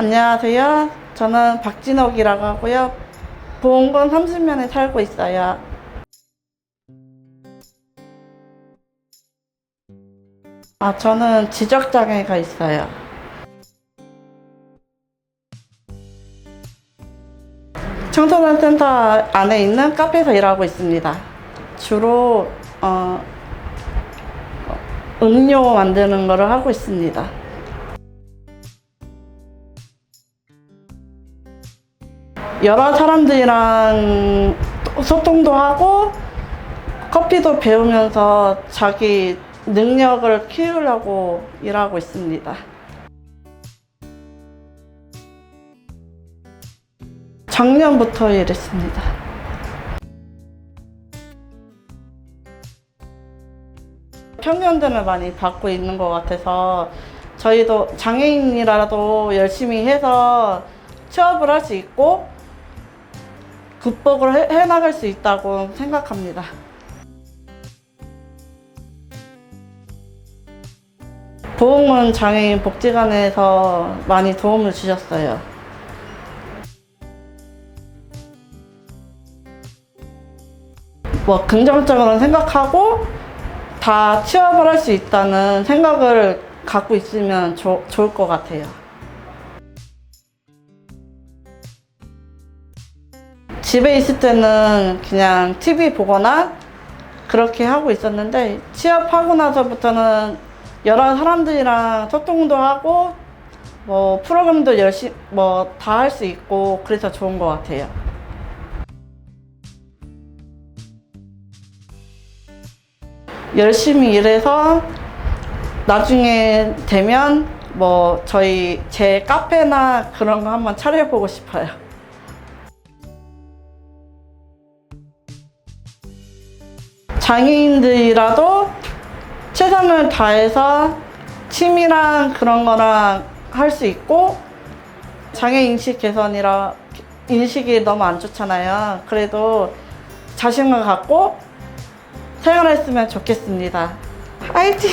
안녕하세요. 저는 박진옥이라고 하고요. 보험금 30년에 살고 있어요. 아, 저는 지적장애가 있어요. 청소년 센터 안에 있는 카페에서 일하고 있습니다. 주로 어, 음료 만드는 거를 하고 있습니다. 여러 사람들이랑 소통도 하고 커피도 배우면서 자기 능력을 키우려고 일하고 있습니다. 작년부터 일했습니다. 평년들을 많이 받고 있는 것 같아서 저희도 장애인이라도 열심히 해서 취업을 할 수 있고 극복을 해, 해나갈 수 있다고 생각합니다. 보험은 장애인 복지관에서 많이 도움을 주셨어요. 뭐 긍정적으로 생각하고 다 취업을 할 수 있다는 생각을 갖고 있으면 좋- 좋을 것 같아요. 집에 있을 때는 그냥 TV 보거나 그렇게 하고 있었는데 취업하고 나서부터는 여러 사람들이랑 소통도 하고 뭐 프로그램도 열심히 뭐 다 할 수 있고 그래서 좋은 것 같아요. 열심히 일해서 나중에 되면 뭐 저희 제 카페나 그런 거 한번 차려보고 싶어요. 장애인들이라도 최선을 다해서 취미랑 그런 거랑 할 수 있고 장애 인식 개선이라 인식이 너무 안 좋잖아요. 그래도 자신감 갖고 생활했으면 좋겠습니다. 화이팅!